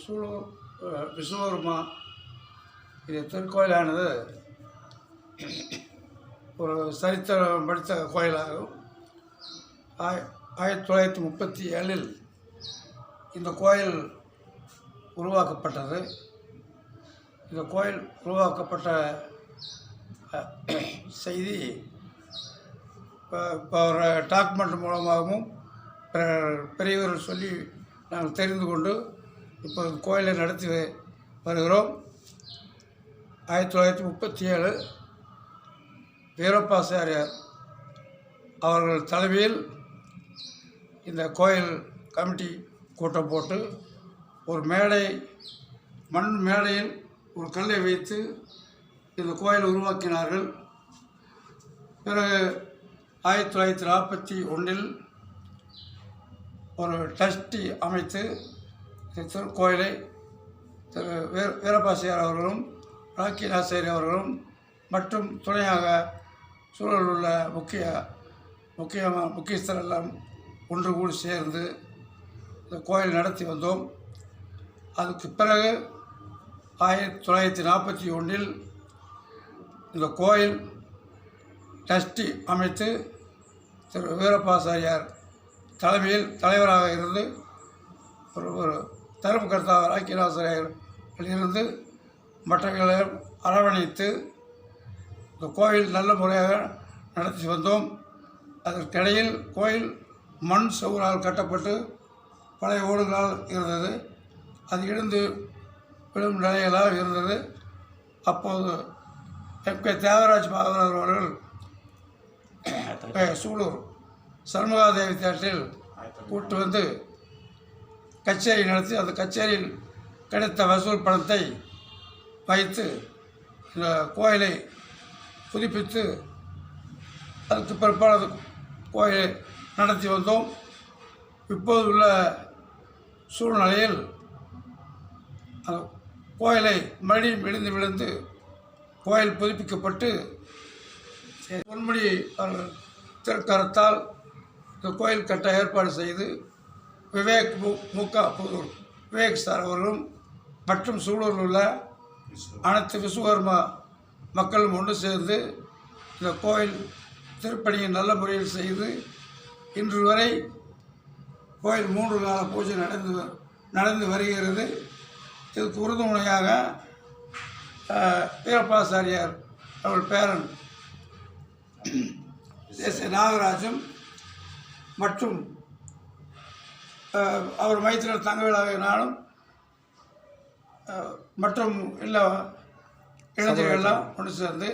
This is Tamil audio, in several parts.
சூலூர் விஸ்வகர்மா இது திருக்கோயிலானது ஒரு சரித்திரம் படித்த கோயிலாகும். ஆய ஆயிரத்தி தொள்ளாயிரத்தி முப்பத்தி ஏழில் இந்த கோயில் உருவாக்கப்பட்டது. இந்த கோயில் உருவாக்கப்பட்ட செய்தி இப்போ ஒரு டாக்குமெண்ட் மூலமாகவும் பெரியவர்கள் சொல்லி நாங்கள் தெரிந்து கொண்டு இப்போ கோயிலை நடத்தி வருகிறோம். ஆயிரத்தி தொள்ளாயிரத்தி முப்பத்தி ஏழு வீரப்பாசாரியார் அவர்கள் தலைமையில் இந்த கோயில் கமிட்டி கூட்டம் போட்டு ஒரு மேடை மண் மேடையில் ஒரு கல்லை வைத்து இந்த கோயிலை உருவாக்கினார்கள். பிறகு ஆயிரத்தி தொள்ளாயிரத்தி நாற்பத்தி ஒன்றில் ஒரு டஸ்டி அமைத்து திரு திருக்கோயிலை திரு வீர வீரபாசியார் அவர்களும் ராக்கி நாசேரி அவர்களும் மற்றும் துணையாக சூழல் உள்ள முக்கிய முக்கியமாக முக்கியஸ்தர் எல்லாம் ஒன்று கூடி சேர்ந்து இந்த கோயில் நடத்தி வந்தோம். அதுக்கு பிறகு ஆயிரத்தி தொள்ளாயிரத்தி நாற்பத்தி ஒன்றில் இந்த கோயில் டஸ்டி அமைத்து திரு வீரப்பாசாரியார் தலைமையில் தலைவராக இருந்து ஒரு ஒரு தர்மகர்த்தா ராக்கியநாசரையில் இருந்து மற்றவர்களை அரவணைத்து இந்த கோயில் நல்ல முறையாக நடத்தி வந்தோம். அதற்கிடையில் கோயில் மண் சுவரால் கட்டப்பட்டு பழைய ஓடுகளால் இருந்தது. அது இடிந்து விழும் நிலையெல்லாம் இருந்தது. அப்போது எம். கே. தியாகராஜ் பாகவதர் அவர்கள் சூலூர் சண்முகாதேவி தேட்டரில் கூட்டு வந்து கச்சேரி நடத்தி அந்த கச்சேரியில் கிடைத்த வசூல் பணத்தை வைத்து இந்த கோயிலை புதுப்பித்து அதுக்கு பிற்பாடு அந்த கோயிலை நடத்தி வந்தோம். இப்போது உள்ள சூழ்நிலையில் அந்த கோயிலை மறுபடியும் விழுந்து விழுந்து கோயில் புதுப்பிக்கப்பட்டு பொன்முடி அவர்கள் திருக்கரத்தால் இந்த கோயில் கட்ட ஏற்பாடு செய்து விவேக் மு முகா புதூர் விவேக் சார் அவர்களும் மற்றும் சூலூரில் உள்ள அனைத்து விஸ்வகர்மா மக்களும் ஒன்று சேர்ந்து இந்த கோயில் திருப்பணியை நல்ல முறையில் செய்து இன்று வரை கோயில் மூன்று கால பூஜை நடந்து வ- நடந்து வருகிறது. இதுக்கு உறுதுணையாக வீரப்பாசாரியார் அவர்கள் பேரன் எஸ் நாகராஜும் மற்றும் அவர் மைத்திரர் அஹ், மற்றும் எல்லா இளைஞர்கள்லாம் ஒன்று சேர்ந்து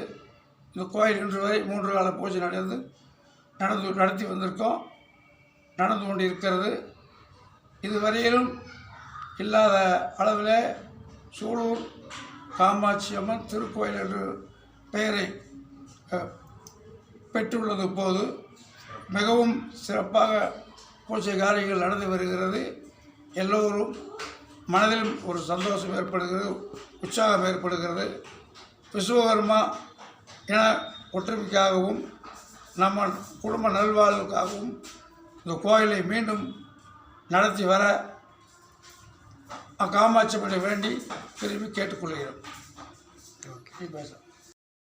இந்த கோயில் இன்று வரை மூன்று கால பூஜை நடந்து நடந்து நடத்தி வந்திருக்கோம். நடந்து கொண்டு இருக்கிறது இதுவரையிலும் இல்லாத அளவில் சூலூர் காமாட்சி அம்மன் திருக்கோயில் என்று பெயரை பெற்றுள்ளது இப்போது மிகவும் சிறப்பாக பூஜை காரியங்கள் நடந்து வருகிறது. எல்லோரும் மனதிலும் ஒரு சந்தோஷம் ஏற்படுகிறது உற்சாகம் ஏற்படுகிறது. விஸ்வகர்மா என ஒற்றுமைக்காகவும் நம்ம குடும்ப நல்வாழ்வுக்காகவும் இந்த கோயிலை மீண்டும் நடத்தி வர காமாட்சி அம்மனை வேண்டி திரும்பி கேட்டுக்கொள்கிறோம் பேச